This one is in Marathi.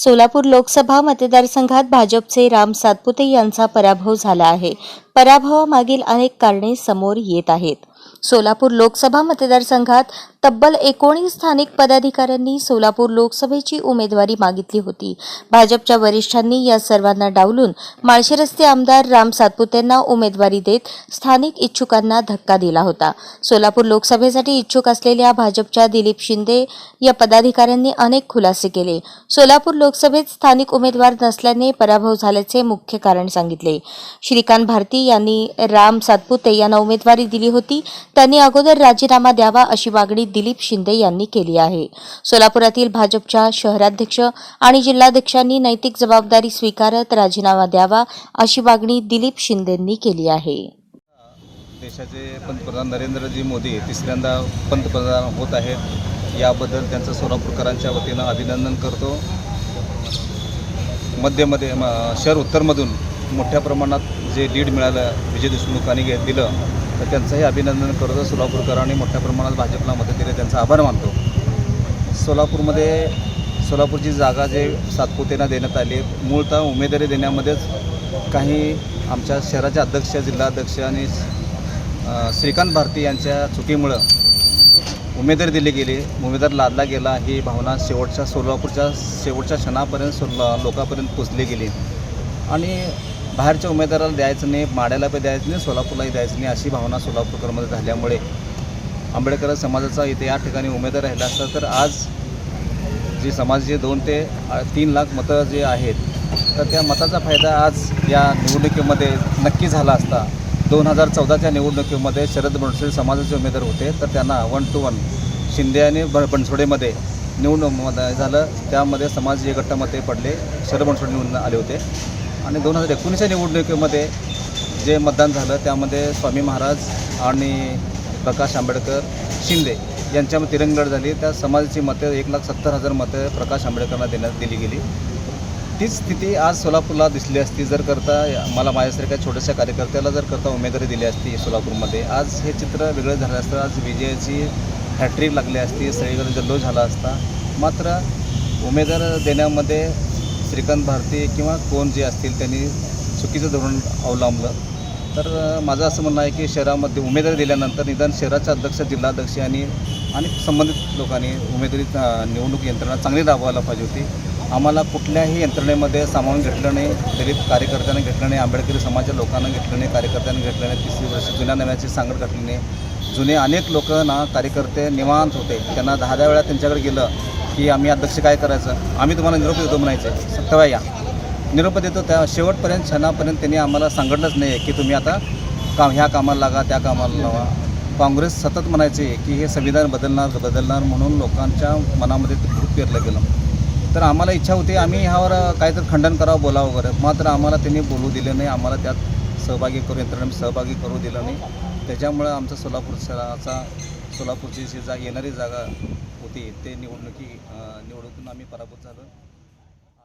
सोलापूर लोकसभा मतदारसंघात भाजपचे राम सातपुते यांचा पराभव झाला आहे. पराभवामागील अनेक कारणे समोर येत आहेत. सोलापूर लोकसभा मतदारसंघात तब्बल एकोणीस स्थानिक पदाधिकाऱ्यांनी सोलापूर लोकसभेची उमेदवारी मागितली होती. भाजपच्या वरिष्ठांनी या सर्वांना डावलून माळशिरस्ते आमदार राम सातपुतेंना उमेदवारी देत स्थानिक इच्छुकांना धक्का दिला होता. सोलापूर लोकसभेसाठी इच्छुक असलेल्या भाजपच्या दिलीप शिंदे या पदाधिकाऱ्यांनी अनेक खुलासे केले. सोलापूर लोकसभेत स्थानिक उमेदवार नसल्याने पराभव झाल्याचे मुख्य कारण सांगितले. श्रीकांत भारती यांनी राम सातपुते यांना उमेदवारी दिली होती. त्यांनी अगोदर राजीनामा द्यावा अशी मागणी दिलीप शिंदे यांनी केली आहे. सोलापुरातील भाजपच्या शहराध्यक्ष आणि जिल्हाध्यक्षांनी नैतिक जबाबदारी स्वीकारत राजीनामा द्यावा अशी मागणी दिलीप शिंदेंनी केली आहे. देशाचे पंतप्रधान नरेंद्रजी मोदी तिसऱ्यांदा पंतप्रधान होत आहेत. याबद्दल त्यांचं सोलापूरकरांच्या वतीनं अभिनंदन करतो. मध्यमध्ये शहर उत्तरमधून मोठ्या प्रमाणात जे लीड मिळालं विजय देशमुखांनी घे दिलं तर त्यांचंही अभिनंदन करतो सोलापूरकरांनी. मोठ्या प्रमाणात भाजपला मदत दिली त्यांचा आभार मानतो. सोलापूरमध्ये सोलापूरची जागा जे सातपुतेना देण्यात आली मूळतः उमेदवारी देण्यामध्येच काही आमच्या शहराचे अध्यक्ष जिल्हाध्यक्ष आणि श्रीकांत भारती यांच्या चुकीमुळं उमेदवारी दिली गेली. उमेदवार लादला गेला. ही भावना शेवटच्या सोलापूरच्या शेवटच्या क्षणापर्यंत सोला लोकांपर्यंत पोचली गेली. आणि बाहेरच्या उमेदवाराला द्यायचं नाही माड्याला पण द्यायचं नाही सोलापूरलाही द्यायचं नाही अशी भावना सोलापूरकरमध्ये झाल्यामुळे आंबेडकर समाजाचा इथे या ठिकाणी उमेदवार राहिला असता तर आज जे समाजाचे दोन ते तीन लाख मतं जे आहेत तर त्या मताचा फायदा आज या निवडणुकीमध्ये नक्की झाला असता. दोन हजार चौदाच्या निवडणुकीमध्ये शरद बनसोडे समाजाचे उमेदवार होते तर त्यांना वन टू वन शिंदे आणि ब बनसोडेमध्ये निवडणूक झालं त्यामध्ये समाज गटामध्ये पडले शरद बनसोडे निवडून आले होते. आणि दोन हजार एकोणीसच्या निवडणुकीमध्ये जे मतदान झालं त्यामध्ये स्वामी महाराज आणि प्रकाश आंबेडकर शिंदे यांच्यामध्ये तिरंगड झाली. त्या समाजाची मतं एक लाख सत्तर हजार मतं प्रकाश आंबेडकरांना देण्यात दिली गेली. तीच स्थिती आज सोलापूरला दिसली असती. जर करता मला माझ्यासारख्या छोट्याशा कार्यकर्त्याला जर करता उमेदवारी दिली असती सोलापूरमध्ये आज हे चित्र वेगळं झालं असतं. आज विजयाची हॅट्रिक लागली असती सगळीकडे जल्लोष झाला असता. मात्र उमेदवार देण्यामध्ये श्रीकांत भारती किंवा कोण जे असतील त्यांनी चुकीचं धोरण अवलंबलं. तर माझं असं म्हणणं आहे की शहरामध्ये उमेदवारी दिल्यानंतर निदान शहराचे अध्यक्ष जिल्हाध्यक्ष आणि आणि संबंधित लोकांनी उमेदवारी निवडणूक यंत्रणा चांगली राबवायला पाहिजे होती. आम्हाला कुठल्याही यंत्रणेमध्ये सामावून घेतलं नाही दलित कार्यकर्त्यांना घेतलं नाही आंबेडकरी समाजाच्या लोकांना घेतलं नाही कार्यकर्त्यांना घेतलं नाही तिसरी वर्ष जुन्या नव्याची सांगड घातली नाही. जुने अनेक लोक ना कार्यकर्ते निवांत होते. त्यांना दहा दहा वेळा त्यांच्याकडे गेलं की आम्ही अध्यक्ष काय करायचं? आम्ही तुम्हाला निरोप देतो म्हणायचे. सत्तवा या. निरोप देतो त्या शेवटपर्यंत क्षणापर्यंत त्यांनी आम्हाला सांगितलंच नाही की तुम्ही आता काम ह्या कामाला लागा त्या कामाला लावा. काँग्रेस सतत म्हणायचे की हे संविधान बदलणार बदलणार म्हणून लोकांच्या मनामध्ये भूत पेरलं गेलं. तर आम्हाला इच्छा होती आम्ही ह्यावर काहीतरी खंडन करावं बोलावं वगैरे. मात्र आम्हाला त्यांनी बोलू दिले नाही आम्हाला त्यात सहभागी करू यंत्रणेत सहभागी करू दिलं नाही. त्याच्यामुळं आमचा सोलापूर शहराचा सोलापूरची जी जा येणारी जागा होती ते निवडणुकी अं, निवडणुकीतून आम्ही पराभूत झालो.